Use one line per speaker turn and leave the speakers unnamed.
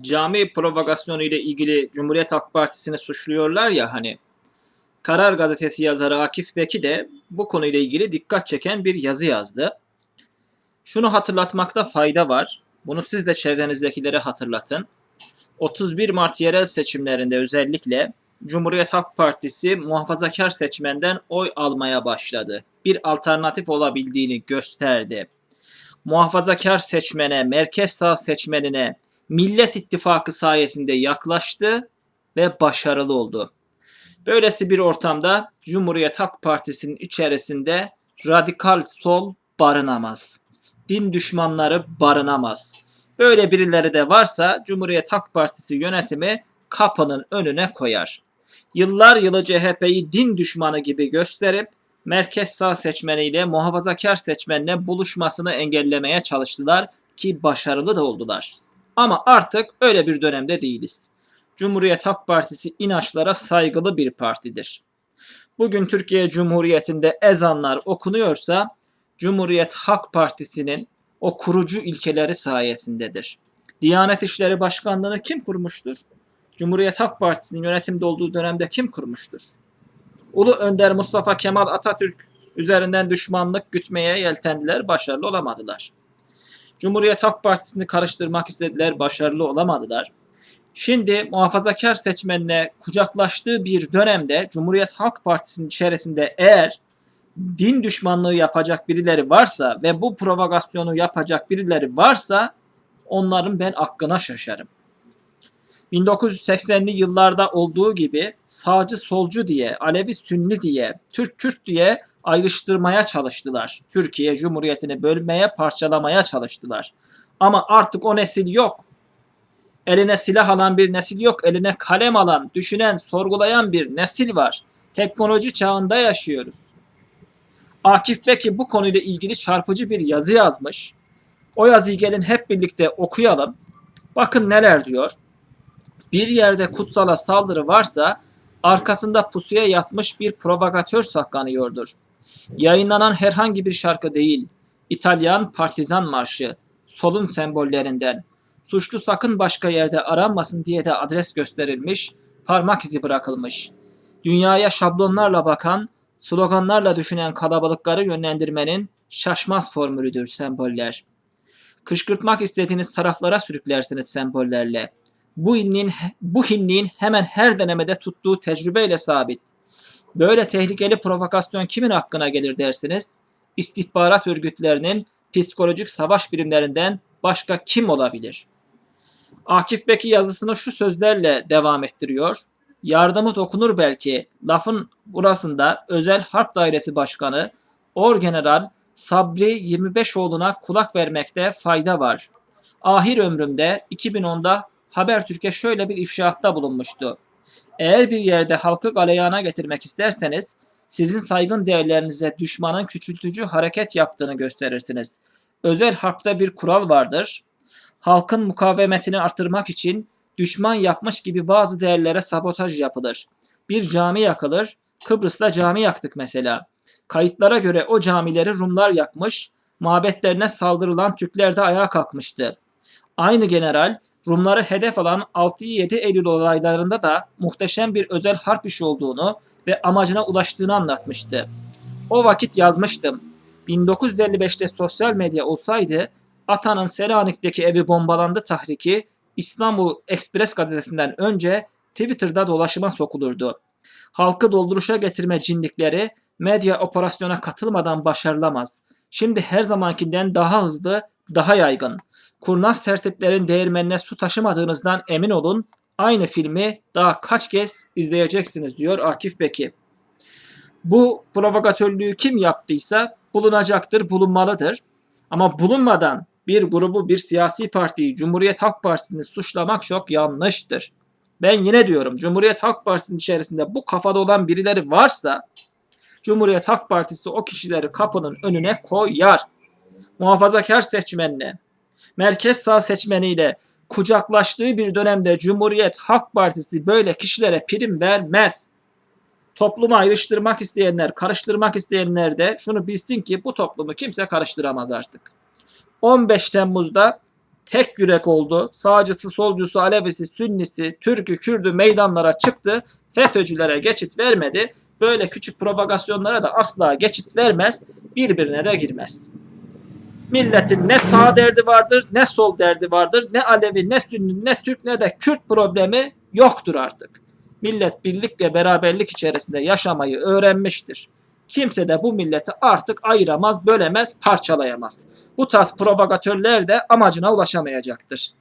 cami provokasyonu ile ilgili Cumhuriyet Halk Partisi'ni suçluyorlar ya hani. Karar Gazetesi yazarı Akif Beki de bu konuyla ilgili dikkat çeken bir yazı yazdı. Şunu hatırlatmakta fayda var. Bunu siz de çevrenizdekilere hatırlatın. 31 Mart yerel seçimlerinde özellikle Cumhuriyet Halk Partisi muhafazakar seçmenden oy almaya başladı. Bir alternatif olabildiğini gösterdi. Muhafazakar seçmene, merkez sağ seçmenine Millet İttifakı sayesinde yaklaştı ve başarılı oldu. Böylesi bir ortamda Cumhuriyet Halk Partisi'nin içerisinde radikal sol barınamaz. Din düşmanları barınamaz. Böyle birileri de varsa Cumhuriyet Halk Partisi yönetimi kapının önüne koyar. Yıllar yılı CHP'yi din düşmanı gibi gösterip merkez sağ seçmeniyle muhafazakar seçmenle buluşmasını engellemeye çalıştılar ki başarılı da oldular. Ama artık öyle bir dönemde değiliz. Cumhuriyet Halk Partisi inançlara saygılı bir partidir. Bugün Türkiye Cumhuriyeti'nde ezanlar okunuyorsa Cumhuriyet Halk Partisi'nin o kurucu ilkeleri sayesindedir. Diyanet İşleri Başkanlığı'nı kim kurmuştur? Cumhuriyet Halk Partisi'nin yönetimde olduğu dönemde kim kurmuştur? Ulu Önder Mustafa Kemal Atatürk üzerinden düşmanlık gütmeye yeltendiler, başarılı olamadılar. Cumhuriyet Halk Partisi'ni karıştırmak istediler, başarılı olamadılar. Şimdi muhafazakar seçmenle kucaklaştığı bir dönemde Cumhuriyet Halk Partisi'nin içerisinde eğer din düşmanlığı yapacak birileri varsa ve bu provokasyonu yapacak birileri varsa onların ben hakkına şaşarım. 1980'li yıllarda olduğu gibi sağcı solcu diye, Alevi Sünni diye, Türk Kürt diye ayrıştırmaya çalıştılar. Türkiye Cumhuriyeti'ni bölmeye, parçalamaya çalıştılar. Ama artık o nesil yok. Eline silah alan bir nesil yok. Eline kalem alan, düşünen, sorgulayan bir nesil var. Teknoloji çağında yaşıyoruz. Akif Beki bu konuyla ilgili çarpıcı bir yazı yazmış. O yazıyı gelin hep birlikte okuyalım. Bakın neler diyor. Bir yerde kutsala saldırı varsa arkasında pusuya yatmış bir provokatör saklanıyordur. Yayınlanan herhangi bir şarkı değil, İtalyan partizan marşı, solun sembollerinden, suçlu sakın başka yerde aranmasın diye de adres gösterilmiş, parmak izi bırakılmış. Dünyaya şablonlarla bakan, sloganlarla düşünen kalabalıkları yönlendirmenin şaşmaz formülüdür semboller. Kışkırtmak istediğiniz taraflara sürüklersiniz sembollerle. Bu hinliğin, bu hinliğin hemen her denemede tuttuğu tecrübeyle sabit. Böyle tehlikeli provokasyon kimin hakkına gelir dersiniz? İstihbarat örgütlerinin psikolojik savaş birimlerinden başka kim olabilir? Akif Beki yazısını şu sözlerle devam ettiriyor. Yardımı dokunur belki. Lafın burasında Özel Harp Dairesi Başkanı Orgeneral Sabri 25oğluna kulak vermekte fayda var. Ahir ömrümde 2010'da Habertürk'e şöyle bir ifşaatta bulunmuştu. Eğer bir yerde halkı galeyana getirmek isterseniz sizin saygın değerlerinize düşmanın küçültücü hareket yaptığını gösterirsiniz. Özel harpta bir kural vardır. Halkın mukavemetini artırmak için düşman yapmış gibi bazı değerlere sabotaj yapılır. Bir cami yakılır. Kıbrıs'ta cami yaktık mesela. Kayıtlara göre o camileri Rumlar yakmış, mabetlerine saldırılan Türkler de ayağa kalkmıştı. Aynı general Rumları hedef alan 6-7 Eylül olaylarında da muhteşem bir özel harp işi olduğunu ve amacına ulaştığını anlatmıştı. O vakit yazmıştım. 1955'te sosyal medya olsaydı Atan'ın Selanik'teki evi bombalandı tahriki İstanbul Express gazetesinden önce Twitter'da dolaşıma sokulurdu. Halkı dolduruşa getirme cinlikleri medya operasyona katılmadan başarılamaz. Şimdi her zamankinden daha hızlı, daha yaygın. Kurnaz tertiplerin değirmenine su taşımadığınızdan emin olun. Aynı filmi daha kaç kez izleyeceksiniz diyor Akif Beki. Bu provokatörlüğü kim yaptıysa bulunacaktır, bulunmalıdır. Ama bulunmadan bir grubu, bir siyasi partiyi, Cumhuriyet Halk Partisi'ni suçlamak çok yanlıştır. Ben yine diyorum Cumhuriyet Halk Partisi'nin içerisinde bu kafada olan birileri varsa Cumhuriyet Halk Partisi o kişileri kapının önüne koyar. Muhafazakar seçmenine, merkez sağ seçmeniyle kucaklaştığı bir dönemde Cumhuriyet Halk Partisi böyle kişilere prim vermez. Toplumu ayrıştırmak isteyenler, karıştırmak isteyenler de şunu bilsin ki bu toplumu kimse karıştıramaz artık. 15 Temmuz'da tek yürek oldu. Sağcısı, solcusu, Alevisi, Sünnisi, Türk'ü, Kürd'ü meydanlara çıktı. FETÖ'cülere geçit vermedi. Böyle küçük provokasyonlara da asla geçit vermez. Birbirine de girmez. Milletin ne sağ derdi vardır, ne sol derdi vardır, ne Alevi, ne Sünni, ne Türk, ne de Kürt problemi yoktur artık. Millet birlik ve beraberlik içerisinde yaşamayı öğrenmiştir. Kimse de bu milleti artık ayıramaz, bölemez, parçalayamaz. Bu tarz provokatörler de amacına ulaşamayacaktır.